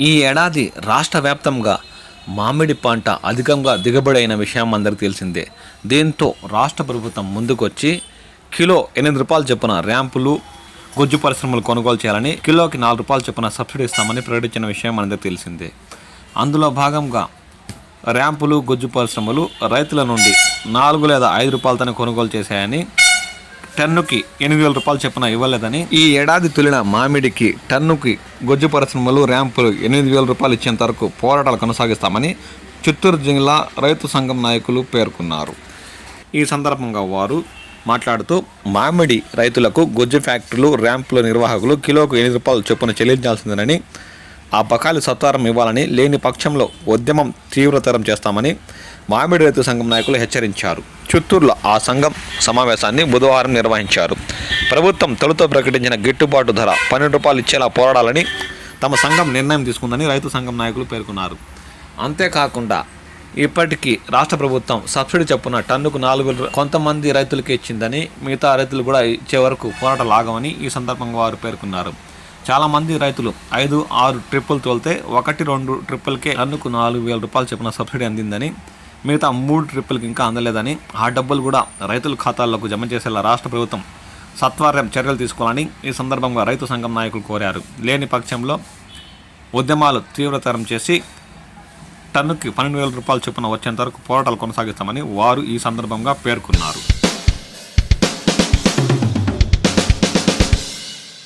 ఈ ఏడాది రాష్ట్ర వ్యాప్తంగా మామిడి పంట అధికంగా దిగుబడి అయిన విషయం అందరికీ తెలిసిందే. దీంతో రాష్ట్ర ప్రభుత్వం ముందుకొచ్చి కిలో ఎనిమిది రూపాయలు చొప్పున ర్యాంపులు గుజ్జు పరిశ్రమలు కొనుగోలు చేయాలని కిలోకి నాలుగు రూపాయలు చొప్పున సబ్సిడీ ఇస్తామని ప్రకటించిన విషయం మనందరికీ తెలిసిందే. అందులో భాగంగా ర్యాంపులు గుజ్జు పరిశ్రమలు రైతుల నుండి నాలుగు లేదా ఐదు రూపాయలతోనే కొనుగోలు చేశాయని టన్నుకి ఎనిమిది వేల రూపాయలు చొప్పున ఇవ్వలేదని ఈ ఏడాది తొలిన మామిడికి టన్నుకి గొజ్జు పరిశ్రమలు ర్యాంపులు ఎనిమిది వేల రూపాయలు ఇచ్చేంత వరకు పోరాటాలు కొనసాగిస్తామని చిత్తూరు జిల్లా రైతు సంఘం నాయకులు పేర్కొన్నారు. ఈ సందర్భంగా వారు మాట్లాడుతూ మామిడి రైతులకు గొజ్జు ఫ్యాక్టరీలు ర్యాంపుల నిర్వాహకులు కిలోకు ఎనిమిది రూపాయలు చొప్పున చెల్లించాల్సిందేనని ఆ బకాయిలు సత్వరం ఇవ్వాలని లేని పక్షంలో ఉద్యమం తీవ్రతరం చేస్తామని మామిడి రైతు సంఘం నాయకులు హెచ్చరించారు. చిత్తూరులో ఆ సంఘం సమావేశాన్ని బుధవారం నిర్వహించారు. ప్రభుత్వం తొలుత ప్రకటించిన గిట్టుబాటు ధర పన్నెండు రూపాయలు ఇచ్చేలా పోరాడాలని తమ సంఘం నిర్ణయం తీసుకుందని రైతు సంఘం నాయకులు పేర్కొన్నారు. అంతేకాకుండా ఇప్పటికీ రాష్ట్ర ప్రభుత్వం సబ్సిడీ చొప్పున టన్నుకు నాలుగు కొంతమంది రైతులకి ఇచ్చిందని మిగతా రైతులు కూడా ఇచ్చే వరకు పోరాట లాగమని ఈ సందర్భంగా వారు పేర్కొన్నారు. చాలామంది రైతులు ఐదు ఆరు ట్రిప్పులు తోలితే ఒకటి రెండు ట్రిప్పులకే టన్నుకు నాలుగు వేల రూపాయలు చొప్పున సబ్సిడీ అందిందని మిగతా మూడు ట్రిప్పులకి ఇంకా అందలేదని ఆ డబ్బులు కూడా రైతుల ఖాతాల్లోకి జమ చేసేలా రాష్ట్ర ప్రభుత్వం సత్వరం చర్యలు తీసుకోవాలని ఈ సందర్భంగా రైతు సంఘం నాయకులు కోరారు. లేని పక్షంలో ఉద్యమాలు తీవ్రతరం చేసి టన్నుకి పన్నెండు వేల రూపాయలు చొప్పున వచ్చేంత వరకు పోరాటాలు కొనసాగిస్తామని వారు ఈ సందర్భంగా పేర్కొన్నారు.